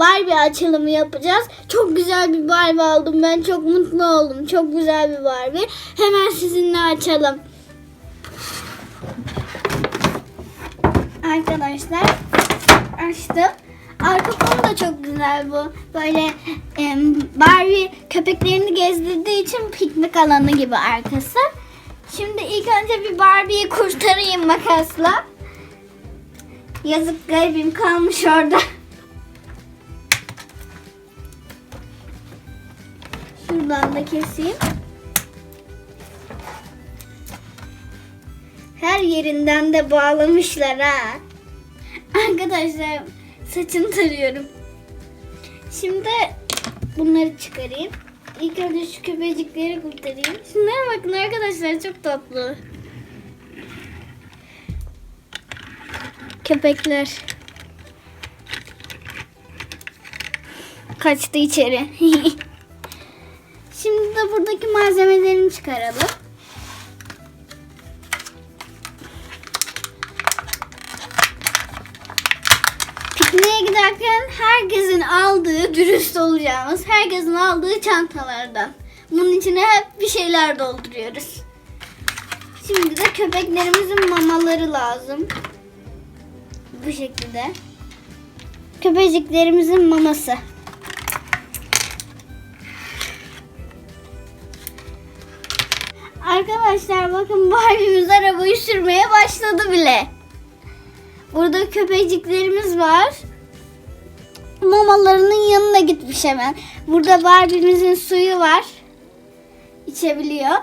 Barbie açılımı yapacağız. Çok güzel bir Barbie aldım. Ben çok mutlu oldum. Çok güzel bir Barbie. Hemen sizinle açalım. Arkadaşlar açtım. Arka fonu da çok güzel bu. Böyle em, Barbie köpeklerini gezdirdiği için piknik alanı gibi arkası. Şimdi ilk önce bir Barbie'yi kurtarayım makasla. Yazık garibim kalmış orada. Şuradan da keseyim. Her yerinden de bağlamışlar ha. Arkadaşlar saçını tarıyorum. Şimdi bunları çıkarayım. İlk önce şu köpecikleri kurtarayım. Şunlara bakın arkadaşlar çok tatlı. Köpekler. Kaçtı içeri. De buradaki malzemelerini çıkaralım. Pikniğe giderken herkesin aldığı, dürüst olacağımız, herkesin aldığı çantalardan. Bunun içine hep bir şeyler dolduruyoruz. Şimdi de köpeklerimizin mamaları lazım. Bu şekilde. Köpeciklerimizin maması. Arkadaşlar bakın Barbie'miz arabayı sürmeye başladı bile. Burada köpeciklerimiz var. Mamalarının yanına gitmiş hemen. Burada Barbie'mizin suyu var. İçebiliyor.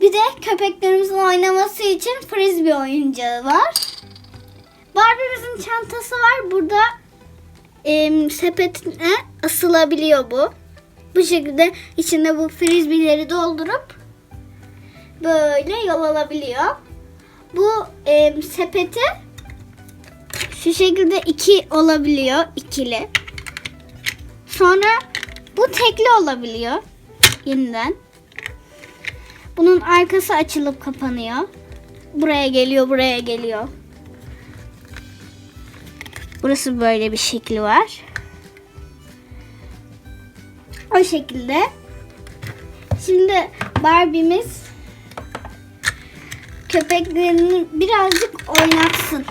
Bir de köpeklerimizin oynaması için frisbee oyuncağı var. Barbie'mizin çantası var. Burada em, sepetine asılabiliyor bu. Bu şekilde içine bu frisbee'leri doldurup böyle yol alabiliyor. Bu em, sepeti şu şekilde iki olabiliyor. ikili. Sonra bu tekli olabiliyor. Yeniden. Bunun arkası açılıp kapanıyor. Buraya geliyor, buraya geliyor. Burası böyle bir şekli var. O şekilde. Şimdi Barbie'miz köpeklerini birazcık oynatsın.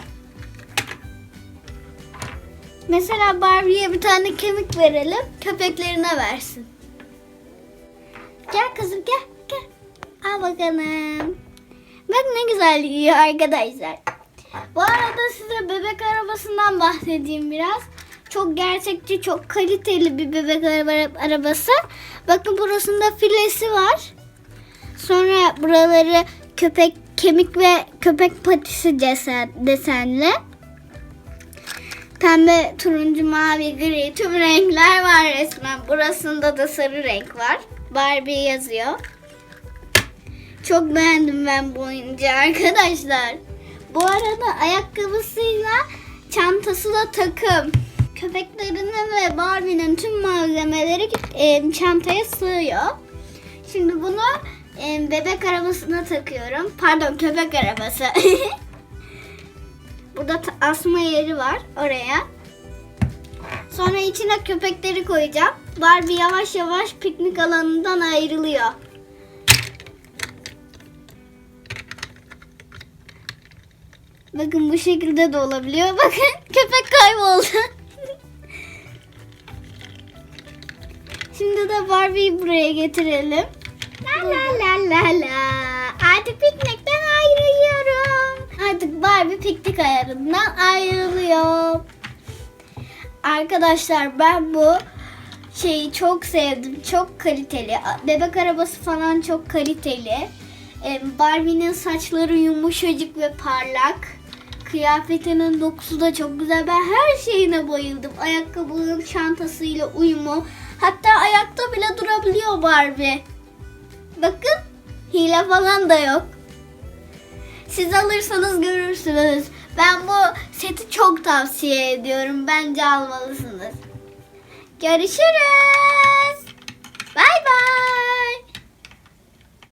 Mesela Barbie'ye bir tane kemik verelim, köpeklerine versin. Gel kızım gel, gel. Al bakalım. Bak ne güzel yiyor arkadaşlar. Bu arada size bebek arabasından bahsedeyim biraz. Çok gerçekçi, çok kaliteli bir bebek araba, arabası. Bakın burasında filesi var. Sonra buraları köpek kemik ve köpek patisi desen, desenli. Pembe, turuncu, mavi, gri tüm renkler var resmen. Burasında da sarı renk var. Barbie yazıyor. Çok beğendim ben bu oyuncağı arkadaşlar. Bu arada ayakkabısıyla çantası da takım. Köpeklerinin ve Barbie'nin tüm malzemeleri e, çantaya sığıyor. Şimdi bunu bebek arabasına takıyorum. Pardon köpek arabası. Burada asma yeri var oraya. Sonra içine köpekleri koyacağım. Barbie yavaş yavaş piknik alanından ayrılıyor. Bakın bu şekilde de olabiliyor. Bakın köpek kayboldu. Şimdi de Barbie'yi buraya getirelim. La la la la la. Artık piknikten ayrılıyorum. Artık Barbie piknik ayarından ayrılıyor. Arkadaşlar ben bu şeyi çok sevdim. Çok kaliteli. Bebek arabası falan çok kaliteli. Ee, Barbie'nin saçları yumuşacık ve parlak. Kıyafetinin dokusu da çok güzel. Ben her şeyine bayıldım. Ayakkabının çantasıyla uyumu. Hatta ayakta bile durabiliyor Barbie. Bakın hile falan da yok. Siz alırsanız görürsünüz. Ben bu seti çok tavsiye ediyorum. Bence almalısınız. Görüşürüz. Bay bay.